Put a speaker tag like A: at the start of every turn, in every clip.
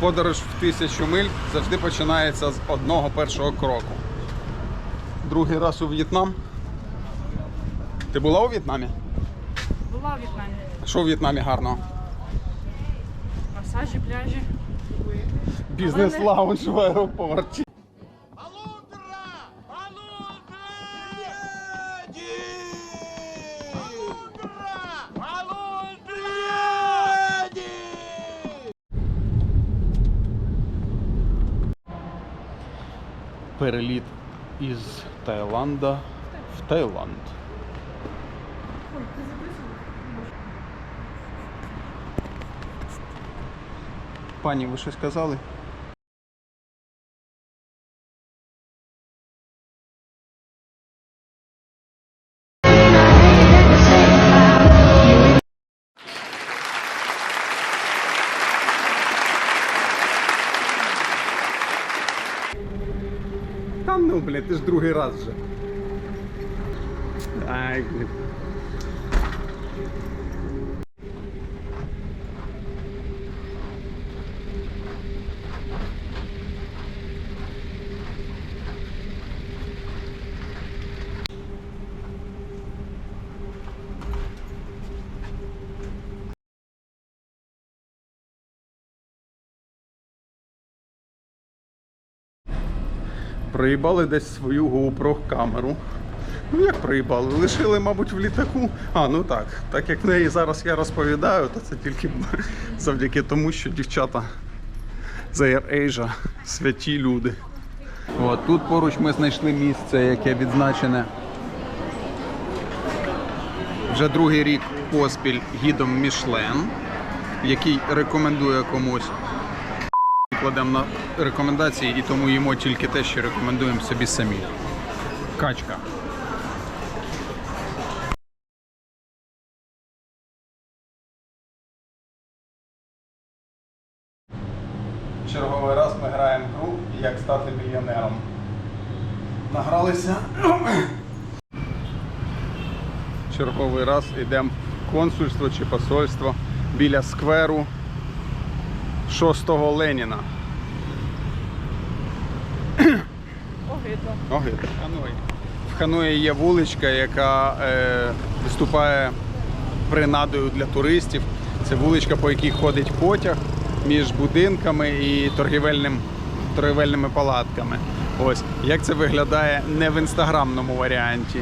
A: Подорож в тисячу миль завжди починається з одного першого кроку. Другий раз у В'єтнам. Ти була у В'єтнамі?
B: Була у В'єтнамі.
A: Що у В'єтнамі гарного?
B: Масажі, пляжі.
A: Бізнес-лаунж в аеропорті. Переліт із Таїланда в Таїланд. Пані, ви щось казали? Та ну, блядь, ти ж другий раз вже. Ай, блядь. Проїбали десь свою GoPro камеру. Ну як проїбали? Лишили, мабуть, в літаку. А, ну так. Так як в неї зараз я розповідаю, то це тільки завдяки тому, що дівчата з AirAsia святі люди. От, тут поруч ми знайшли місце, яке відзначене вже другий рік поспіль гідом Мішлен, який рекомендує комусь кладемо на рекомендації і тому їмо тільки те, що рекомендуємо собі самі. Качка. Черговий раз ми граємо гру як стати мільйонером. Награлися. Черговий раз йдемо в консульство чи посольство біля скверу 6-го Леніна.
B: Огидно.
A: Огид. Ханой. В Ханої є вуличка, яка е, виступає принадою для туристів. Це вуличка, по якій ходить потяг між будинками і торгівельним, торгівельними палатками. Ось як це виглядає не в інстаграмному варіанті.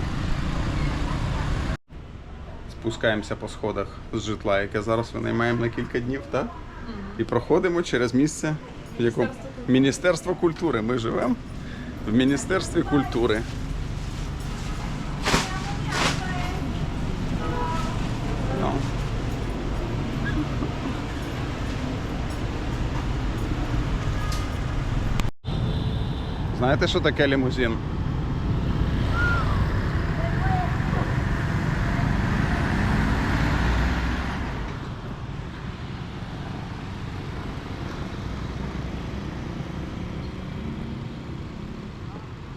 A: Спускаємося по сходах з житла, яке зараз винаймаємо на кілька днів, так? І проходимо через місце, в якому Міністерство культури. Ми живемо в Міністерстві культури. Ну. Знаєте, що таке лімузин?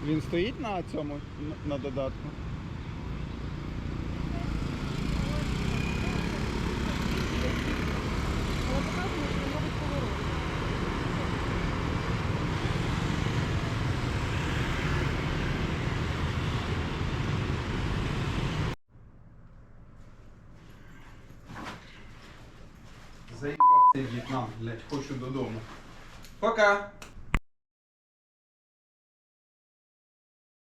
A: Він стоїть на цьому на додатку. Заїбав цей В'єтнам, блядь, хочу додому. Пока!